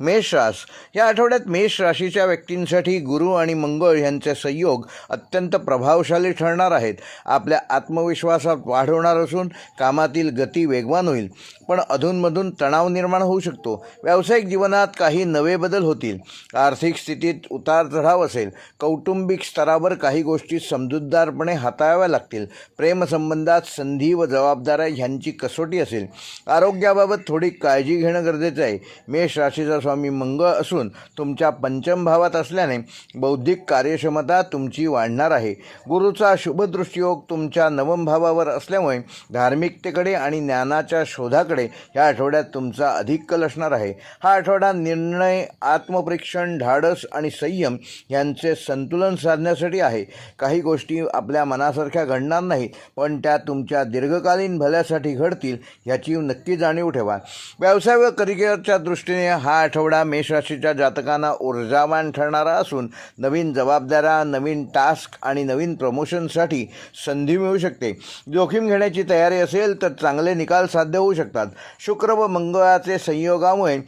मेष रास. या आठवड्यात मेष राशीच्या व्यक्तींसाठी गुरु आणि मंगळ यांचे संयोग अत्यंत प्रभावशाली ठरणार आहेत. आपल्या आत्मविश्वासात वाढ होणार असून कामातील गती वेगवान होईल. पण अधूनमधून तणाव निर्माण होऊ शकतो. व्यावसायिक जीवनात काही नवे बदल होतील. आर्थिक स्थितीत उतार चढाव असेल. कौटुंबिक स्तरावर काही गोष्टी समजूतदारपणे हाताळाव्या लागतील. प्रेमसंबंधात संधी व जबाबदाऱ्या ह्यांची कसोटी असेल. आरोग्याबाबत थोडी काळजी घेणं गरजेचं आहे. मेष राशीचा स्वामी मंगळ असून तुमच्या पंचम भावात असल्याने बौद्धिक कार्यक्षमता तुमची वाढणार आहे. गुरुचा शुभदृष्टीयोग तुमच्या नवम भावावर असल्यामुळे धार्मिकतेकडे आणि ज्ञानाच्या शोधाकडे या आठवड्यात तुमचा अधिक कल असणार आहे. हा आठवडा निर्णय आत्मपरीक्षण धाडस आणि संयम यांचे संतुलन साधण्यासाठी आहे. काही गोष्टी आपल्या मनासारख्या घडणार नाहीत पण त्या तुमच्या दीर्घकालीन भल्यासाठी घडतील ह्याची नक्की जाणीव ठेवा. व्यवसाय व करिअरच्या दृष्टीने हा आठवडा मेषराशीच्या जातकांना ऊर्जावान ठरणारा असून नवीन जबाबदाऱ्या नवीन टास्क आणि नवीन प्रमोशनसाठी संधी मिळू शकते. जोखीम घेण्याची तयारी असेल तर चांगले निकाल साध्य होऊ शकतात. शुक्र व मंगळाचे संयोगामुळे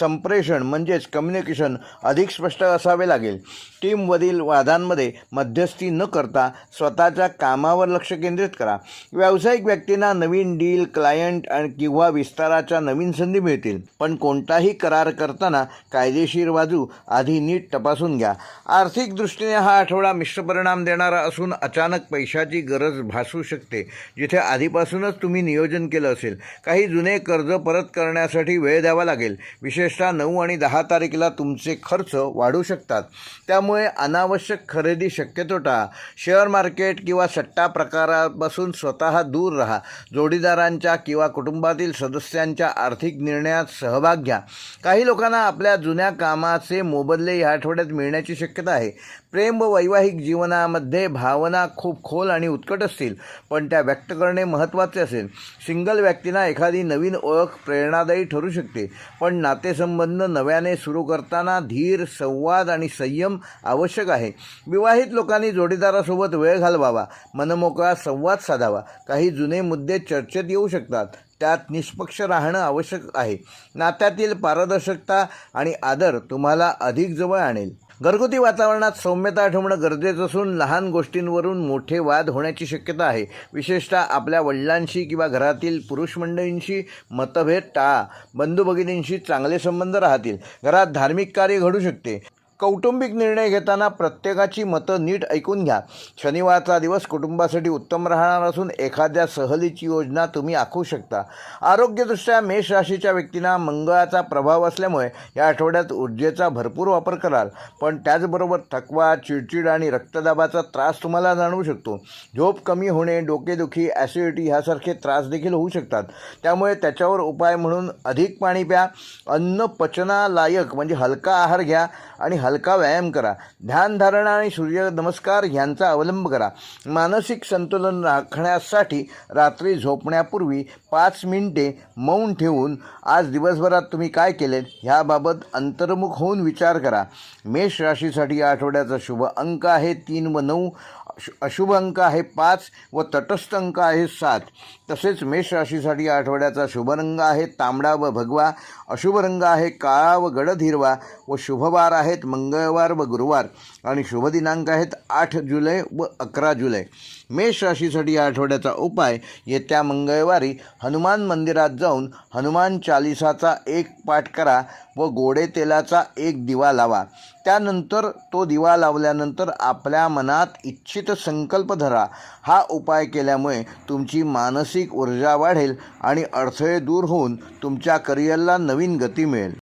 संप्रेषण म्हणजेच कम्युनिकेशन अधिक स्पष्ट असावे लागेल. टीमवरील वादांमध्ये मध्यस्थी न करता स्वतःच्या कामावर लक्ष केंद्रित करा. व्यावसायिक व्यक्तींना नवीन डील क्लायंट आणि किंवा विस्ताराच्या नवीन संधी मिळतील. पण कोणताही करार करताना कायदेशीर बाजू आधी नीट तपासून घ्या. आर्थिक दृष्टीने हा आठवडा मिश्र परिणाम देणारा असून अचानक पैशाची गरज भासू शकते जिथे आधीपासूनच तुम्ही नियोजन केलं असेल. काही जुने कर्ज परत करण्यासाठी वेळ द्यावा लागेल. विशेषतः नऊ आणि दहा तारखेला तुमचे खर्च वाढू शकतात. त्यामुळे अनावश्यक खरेदी शक्यतो टाळा. शेअर मार्केट किंवा सट्टा प्रकारापासून स्वतः दूर राहा. जोडीदारांच्या किंवा कुटुंबातील सदस्यांच्या आर्थिक निर्णयात सहभाग घ्या. काही लोकांना आपल्या जुन्या कामाचे मोबदले या आठवड्यात मिळण्याची शक्यता आहे. प्रेम व वैवाहिक जीवनामध्ये भावना खूप खोल आणि उत्कट असतील पण त्या व्यक्त करणे महत्त्वाचे असेल. सिंगल व्यक्तींना एखादी नवीन ओळख प्रेरणादायी ठरू शकते पण नातेसंबंध नव्याने सुरू करताना धीर संवाद आणि संयम आवश्यक आहे. विवाहित लोकांनी जोडीदारासोबत वेळ घालवावा मनमोकळा संवाद साधावा. काही जुने मुद्दे चर्चेत येऊ शकतात. त्यात निष्पक्ष राहणं आवश्यक आहे. नात्यातील पारदर्शकता आणि आदर तुम्हाला अधिक जवळ आणेल. घरगुती वातावरणात सौम्यता ठेवणं गरजेचं असून लहान गोष्टींवरून मोठे वाद होण्याची शक्यता आहे. विशेषतः आपल्या वडिलांशी किंवा घरातील पुरुष मंडळींशी मतभेद टाळा. बंधू भगिनींशी चांगले संबंध राहतील. घरात धार्मिक कार्य घडू शकते. कौटुंबिक निर्णय घेताना प्रत्येकाची मतं नीट ऐकून घ्या. शनिवारचा दिवस कुटुंबासाठी उत्तम राहणार असून एखाद्या सहलीची योजना तुम्ही आखू शकता. आरोग्यदृष्ट्या मेष राशीच्या व्यक्तींना मंगळाचा प्रभाव असल्यामुळे या आठवड्यात ऊर्जेचा भरपूर वापर कराल. पण त्याचबरोबर थकवा चिडचिड आणि रक्तदाबाचा त्रास तुम्हाला जाणवू शकतो. झोप कमी होणे डोकेदुखी ॲसिडिटी ह्यासारखे त्रास देखील होऊ शकतात. त्यामुळे त्याच्यावर उपाय म्हणून अधिक पाणी प्या. अन्न पचनालायक म्हणजे हलका आहार घ्या आणि हलका व्यायाम करा. ध्यानधारणा आणि सूर्य नमस्कार ह्यांचा अवलंब करा. मानसिक संतुलन राखण्यासाठी रात्री झोपण्यापूर्वी पाच मिनिटे मौन ठेवून आज दिवसभरात तुम्ही काय केले ह्याबाबत अंतर्मुख होऊन विचार करा. मेष राशीसाठी या आठवड्याचा शुभ अंक आहे तीन व नऊ. अशु- अशुभ अंक आहे पाच व तटस्थ अंक आहे सात. तसेच मेष राशीसाठी या आठवड्याचा शुभ रंग आहे तांबडा व भगवा. अशुभ रंग आहे काळा व गडद हिरवा व शुभवार आहेत मंगळवार व गुरुवार आणि शुभ दिनांक आहेत आठ जुलै व अकरा जुलै. मेष राशीसाठी या आठवड्याचा उपाय येत्या मंगळवारी हनुमान मंदिरात जाऊन हनुमान चालिसाचा एक पाठ करा व गोडे तेलाचा एक दिवा लावा. त्यानंतर तो दिवा लावल्यानंतर आपल्या मनात इच्छित संकल्प धरा. हा उपाय केल्यामुळे तुमची मानसिक ऊर्जा वाढेल आणि अडथळे दूर होऊन तुमच्या करिअरला नवीन गती मिळेल.